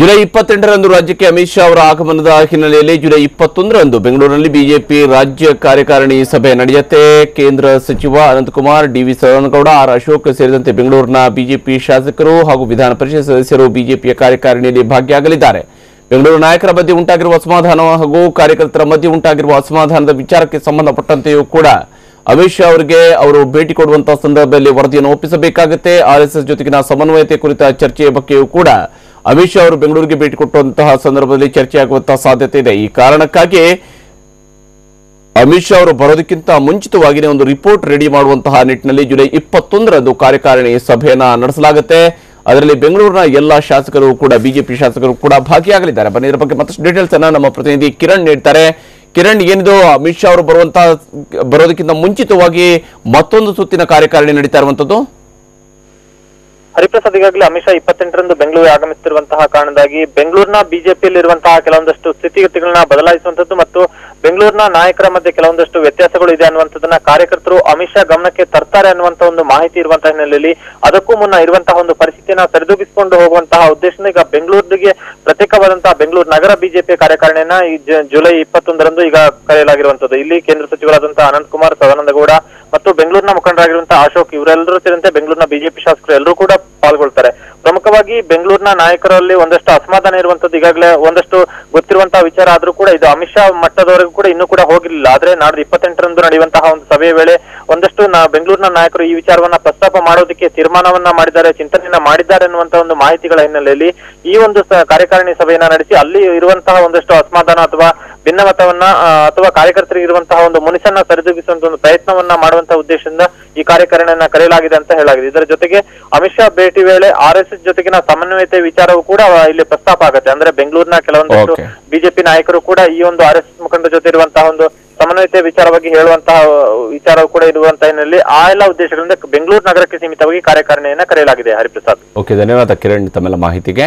July ಇಪ್ಪತ್ತೆಂಟರಂದು ರಾಜ್ಯಕ್ಕೆ ಅಮಿತ್ ಶಾ ಅವರ ಆಗಮನದ ಹಿನ್ನೆಲೆಯಲ್ಲಿ ಜುಲೈ ಇಪ್ಪತ್ತೊಂದರಂದು ಬೆಂಗಳೂರಿನಲ್ಲಿ ಬಿಜೆಪಿ ರಾಜ್ಯ ಕಾರ್ಯಕಾರಿಣಿ ಸಭೆ ನಡೆಯುತ್ತೆ. ಕೇಂದ್ರ ಸಚಿವ ಅನಂತಕುಮಾರ್ ಡಿವಿ ಸದಾನಗೌಡ ಆರ್ ಅಶೋಕ್ ಸೇರಿದಂತೆ ಬೆಂಗಳೂರಿನ ಬಿಜೆಪಿ ಶಾಸಕರು ಹಾಗೂ ವಿಧಾನ ಪರಿಷತ್ ಸದಸ್ಯರು ಬಿಜೆಪಿಯ ಕಾರ್ಯಕಾರಿಣಿಯಲ್ಲಿ ಭಾಗಿಯಾಗಲಿದ್ದಾರೆ. ಬೆಂಗಳೂರು ನಾಯಕರ ಮಧ್ಯೆ ಉಂಟಾಗಿರುವ ಅಸಮಾಧಾನ ಹಾಗೂ ಕಾರ್ಯಕರ್ತರ ಮಧ್ಯೆ ಉಂಟಾಗಿರುವ ಅಸಮಾಧಾನದ ವಿಚಾರಕ್ಕೆ ಸಂಬಂಧಪಟ್ಟಂತೆಯೂ ಕೂಡ ಅಮಿತ್ ಶಾ ಅವರಿಗೆ ಅವರು ಭೇಟಿ ಕೊಡುವಂತಹ ಸಂದರ್ಭದಲ್ಲಿ ವರದಿಯನ್ನು ಒಪ್ಪಿಸಬೇಕಾಗುತ್ತೆ. ಆರ್ಎಸ್ಎಸ್ ಜೊತೆಗಿನ ಸಮನ್ವಯತೆ ಕುರಿತ ಚರ್ಚೆಯ ಬಗ್ಗೆಯೂ ಕೂಡ ಅಮಿತ್ ಶಾ ಅವರು ಬೆಂಗಳೂರಿಗೆ ಭೇಟಿ ಕೊಟ್ಟಂತಹ ಸಂದರ್ಭದಲ್ಲಿ ಚರ್ಚೆಯಾಗುವಂತಹ ಸಾಧ್ಯತೆ ಇದೆ. ಈ ಕಾರಣಕ್ಕಾಗಿ ಅಮಿತ್ ಶಾ ಅವರು ಬರೋದಕ್ಕಿಂತ ಮುಂಚಿತವಾಗಿನೇ ಒಂದು ರಿಪೋರ್ಟ್ ರೆಡಿ ಮಾಡುವಂತಹ ನಿಟ್ಟಿನಲ್ಲಿ ಜುಲೈ ಇಪ್ಪತ್ತೊಂದರಂದು ಕಾರ್ಯಕಾರಿಣಿ ಸಭೆಯನ್ನ ನಡೆಸಲಾಗುತ್ತೆ. ಅದರಲ್ಲಿ ಬೆಂಗಳೂರಿನ ಎಲ್ಲ ಶಾಸಕರು ಕೂಡ, ಬಿಜೆಪಿ ಶಾಸಕರು ಕೂಡ ಭಾಗಿಯಾಗಲಿದ್ದಾರೆ. ಬನ್ನಿ, ಇದರ ಬಗ್ಗೆ ಮತ್ತಷ್ಟು ಡೀಟೇಲ್ಸ್ ಅನ್ನ ನಮ್ಮ ಪ್ರತಿನಿಧಿ ಕಿರಣ್ ನೀಡ್ತಾರೆ. ಕಿರಣ್, ಏನಿದು? ಅಮಿತ್ ಶಾ ಅವರು ಬರುವಂತಹ, ಬರೋದಕ್ಕಿಂತ ಮುಂಚಿತವಾಗಿ ಮತ್ತೊಂದು ಸುತ್ತಿನ ಕಾರ್ಯಕಾರಿಣಿ ನಡೀತಾ ಇರುವಂತದ್ದು? ಹರಿಪ್ರಸಾದ್ ಈಗಾಗಲೇ ಅಮಿತ್ ಶಾ ಇಪ್ಪತ್ತೆಂಟರಂದು ಬೆಂಗಳೂರಿಗೆ ಆಗಮಿಸುತ್ತಿರುವಂತಹ ಕಾರಣದಾಗಿ ಬೆಂಗಳೂರಿನ ಬಿಜೆಪಿಯಲ್ಲಿರುವಂತಹ ಕೆಲವೊಂದಷ್ಟು ಸ್ಥಿತಿಗತಿಗಳನ್ನ ಬದಲಾಯಿಸುವಂತದ್ದು ಮತ್ತು ಬೆಂಗಳೂರಿನ ನಾಯಕರ ಮಧ್ಯೆ ಕೆಲವೊಂದಷ್ಟು ವ್ಯತ್ಯಾಸಗಳು ಇದೆ ಅನ್ನುವಂಥದ್ದನ್ನ ಕಾರ್ಯಕರ್ತರು ಅಮಿತ್ ಶಾ ಗಮನಕ್ಕೆ ತರ್ತಾರೆ ಅನ್ನುವಂತ ಒಂದು ಮಾಹಿತಿ ಇರುವಂತಹ ಹಿನ್ನೆಲೆಯಲ್ಲಿ. ಅದಕ್ಕೂ ಮುನ್ನ ಇರುವಂತಹ ಒಂದು ಪರಿಸ್ಥಿತಿಯನ್ನ ಸರಿದೂಗಿಸಿಕೊಂಡು ಹೋಗುವಂತಹ ಉದ್ದೇಶದಿಂದ ಈಗ ಬೆಂಗಳೂರಿಗೆ ಪ್ರತ್ಯೇಕವಾದಂತಹ ಬೆಂಗಳೂರು ನಗರ ಬಿಜೆಪಿ ಕಾರ್ಯಕಾರಿಣಿಯನ್ನ ಈ ಜುಲೈ ಇಪ್ಪತ್ತೊಂದರಂದು ಈಗ ಕರೆಯಲಾಗಿರುವಂತದ್ದು ಇಲ್ಲಿ ಕೇಂದ್ರ ಸಚಿವರಾದಂತಹ ಅನಂತ್ ಕುಮಾರ್ ಸದಾನಂದ ಗೌಡ ಮತ್ತು ಬೆಂಗಳೂರಿನ ಮುಖಂಡರಾಗಿರುವಂತಹ ಅಶೋಕ್ ಇವರೆಲ್ಲರೂ ಸೇರಿದಂತೆ ಬೆಂಗಳೂರಿನ ಬಿಜೆಪಿ ಶಾಸಕರು ಎಲ್ಲರೂ ಕೂಡ ಪಾಲ್ಗೊಳ್ತಾರೆ ಪ್ರಮುಖವಾಗಿ ಬೆಂಗಳೂರಿನ ನಾಯಕರಲ್ಲಿ ಒಂದಷ್ಟು ಅಸಮಾಧಾನ ಇರುವಂತದ್ದು ಈಗಾಗಲೇ ಒಂದಷ್ಟು ಗೊತ್ತಿರುವಂತಹ ವಿಚಾರ ಆದ್ರೂ ಕೂಡ ಇದು ಅಮಿತ್ ಶಾ ಮಟ್ಟದವರೆಗೂ ಕೂಡ ಇನ್ನೂ ಕೂಡ ಹೋಗಿರಲಿಲ್ಲ. ಆದ್ರೆ ನಾಡ್ದು ಇಪ್ಪತ್ತೆಂಟರಂದು ನಡೆಯುವಂತಹ ಒಂದು ಸಭೆಯ ವೇಳೆ ಒಂದಷ್ಟು ಬೆಂಗಳೂರಿನ ನಾಯಕರು ಈ ವಿಚಾರವನ್ನ ಪ್ರಸ್ತಾಪ ಮಾಡೋದಕ್ಕೆ ತೀರ್ಮಾನವನ್ನ ಮಾಡಿದ್ದಾರೆ, ಚಿಂತನೆಯನ್ನ ಮಾಡಿದ್ದಾರೆ ಅನ್ನುವಂತ ಒಂದು ಮಾಹಿತಿಗಳ ಹಿನ್ನೆಲೆಯಲ್ಲಿ ಈ ಒಂದು ಕಾರ್ಯಕಾರಿಣಿ ಸಭೆಯನ್ನ ನಡೆಸಿ ಅಲ್ಲಿ ಇರುವಂತಹ ಒಂದಷ್ಟು ಅಸಮಾಧಾನ ಅಥವಾ ಭಿನ್ನಮತವನ್ನ ಅಥವಾ ಕಾರ್ಯಕರ್ತರಿಗೆ ಇರುವಂತಹ ಒಂದು ಮುನಿಸನ್ನ ಸರಿದೂಗಿಸುವಂತ ಒಂದು ಪ್ರಯತ್ನವನ್ನ ಮಾಡುವಂತಹ ಉದ್ದೇಶದಿಂದ ಈ ಕಾರ್ಯಕಾರಿಣಿಯನ್ನ ಕರೆಯಲಾಗಿದೆ ಅಂತ ಹೇಳಲಾಗಿದೆ. ಇದರ ಜೊತೆಗೆ ಅಮಿತ್ ಶಾ ಭೇಟಿ ವೇಳೆ ಆರ್ ಎಸ್ ಎಸ್ ಜೊತೆಗಿನ ಸಮನ್ವಯತೆ ವಿಚಾರವೂ ಕೂಡ ಇಲ್ಲಿ ಪ್ರಸ್ತಾಪ ಆಗುತ್ತೆ. ಅಂದ್ರೆ ಬೆಂಗಳೂರಿನ ಕೆಲವೊಂದಷ್ಟು Okay. ಬಿಜೆಪಿ ನಾಯಕರು ಕೂಡ ಈ ಒಂದು ಆರ್ ಎಸ್ ಮುಖಂಡರ ಜೊತೆ ಇರುವಂತಹ ಒಂದು ಸಮನ್ವಯತೆ ವಿಚಾರವಾಗಿ ಹೇಳುವಂತಹ ವಿಚಾರವು ಕೂಡ ಇರುವಂತಹ ಹಿನ್ನೆಲೆಯಲ್ಲಿ ಆ ಎಲ್ಲ ಉದ್ದೇಶಗಳಿಂದ ಬೆಂಗಳೂರು ನಗರಕ್ಕೆ ಸೀಮಿತವಾಗಿ ಕಾರ್ಯಕಾರಿಣಿಯನ್ನ ಕರೆಯಲಾಗಿದೆ ಹರಿಪ್ರಸಾದ್. ಓಕೆ ಧನ್ಯವಾದ ಕಿರಣ್ ತಮ್ಮೆಲ್ಲ ಮಾಹಿತಿಗೆ.